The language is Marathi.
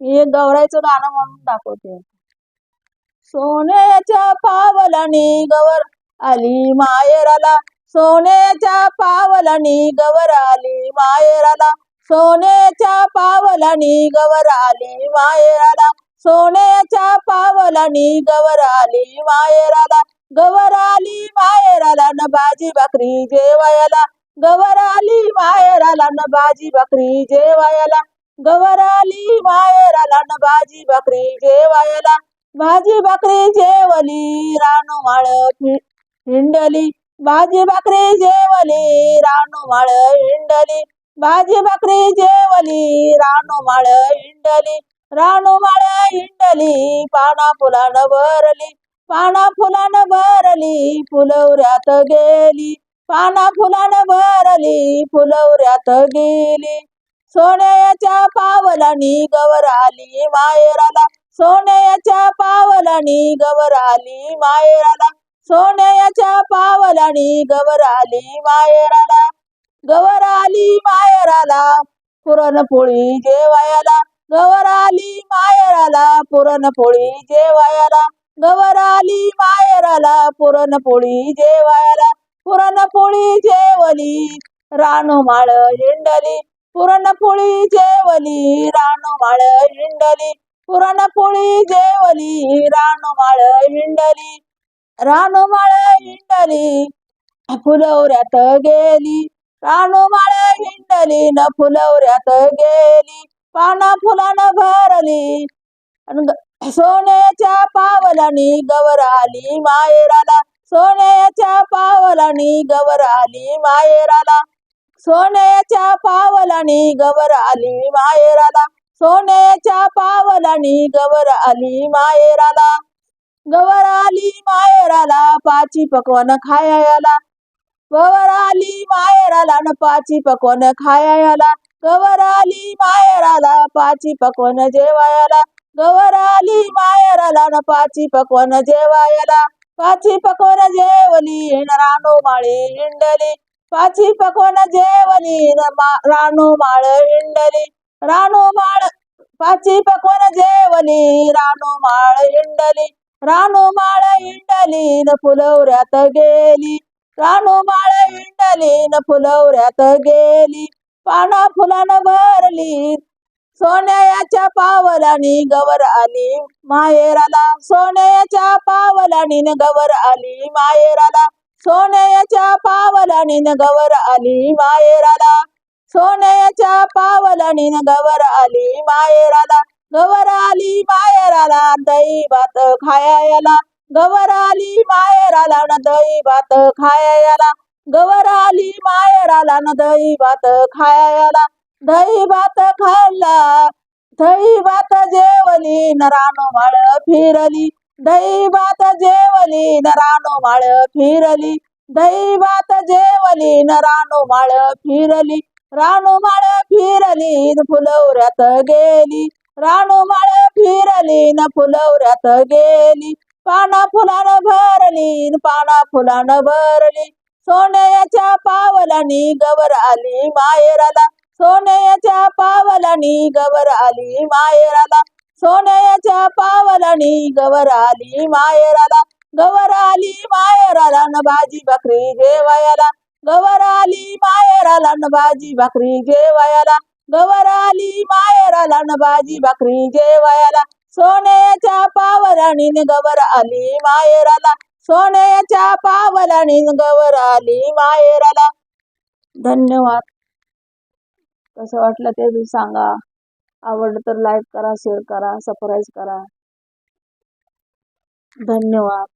मी एक गाणं म्हणून दाखवते. सोन्याच्या पावलानी गवर आली मायराला. सोन्याच्या पावलानी गवर आली मायराला. सोन्याच्या पावलानी गवर आली मायराला. सोन्याच्या पावलानी गवर आली मायराला. गवर आली मायराला न भाजी भाकरी जेवायला. गवर आली मायराला न भाजी भाकरी जेवायला. गवराली माहेर मायराला भाजी भाकरी जेवायला भाजी भाकरी जेवली रानू माळ हिंडली. भाजी भाकरी जेवली रानू माळ हिंडली. भाजी भाकरी जेवली रानो माळ हिंडली. रानू माळ हिंडली पाना फुलानं भरली. पाना फुलानं भरली फुलवऱ्यात गेली. पाना फुलानं भरली फुलवऱ्यात गेली. सोन्याच्या पावलानी गवराली मायराला. सोन्याच्या पावलानी गवराली मायराला. सोन्याच्या पावलानी गवराली मायराला. गवराली मायराला पुरणपोळी जेवायला. गवराली मायराला पुरणपोळी जेवायला. गवराली मायराला पुरणपोळी जेवायला. पुरणपोळी जेवली रानो माळ हिंडली. पुरणपोळी जेवली रानोमाळ हिंडली. पुरणपोळी जेवली रानोमाळ हिंडली. रानोमाळ हिंडली फुलवऱ्यात गेली. रानोमाळ हिंडली न फुलवऱ्यात गेली. पाना फुलानं भरली सोन्याच्या पावलानी गवर आली मायराला. सोन्याच्या पावलानी गवर आली मायराला. सोन्याच्या पावलानी गवर आली माहेराला सोन्याच्या पावलानी गवर आली माहेराला गवर आली माहेराला पाची पकवान खायाला. गवर आली माहेराला न पाची पकवान खायाला. गवर आली मायराला पाची पकवान जेवायला. गवर आली मायराला न पाची पकवान जेवायला. पाची पकवान जेवली न रानो माळी हिंडली. पाची पकोन जेवली न माळ हिंडली रानो माळ पाची पकोन जेवली रानो माळ हिंडली रानो माळ हिंडली न फुलवऱ्यात गेली. रानो माळ हिंडली न फुलवऱ्यात गेली. पाना फुलानं भरली सोन्याच्या पावलानी गवर आली माहेराला सोन्याच्या पावलानी गवर आली. माहेराला सोन्याच्या पावलानी गवर आली माहेराला सोन्याच्या पावलानी गवर आली माहेराला गवर आली माहेराला दही भात खायाला. गवर आली मायेराला न दही भात खायाला. गवर आली मायेराला न दही भात खायाला. दही भात खाल्ला दही भात जेवली न रानो माळ फिरली. दही भात जेवली न रानो माळ फिरली. दैवात जेवली न रानोमाळ फिरली रानोमाळ फिरली न फुलवऱ्यात गेली रानोमाळ फिरली न फुलवऱ्यात गेली पाना फुलानं भरली न पाना फुलानं भरली सोन्याच्या पावलानी गवर आली मायराला सोन्याच्या पावलानी गवर आली मायराला सोन्याच्या पावलानी गवर आली मायराला गवर आली मायराला न भाजी भाकरी जेवायला. गवर आली मायराला न भाजी भाकरी जेवायला. गवर आली मायराला न भाजी भाकरी जेवायला. सोन्याच्या पावलानी गवर आली मायराला. सोन्याच्या पावलानी गवर आली मायराला. धन्यवाद. कसं वाटलं ते बी सांगा. आवडलं तर लाईक करा शेअर करा सबस्क्राईब करा. धन्यवाद.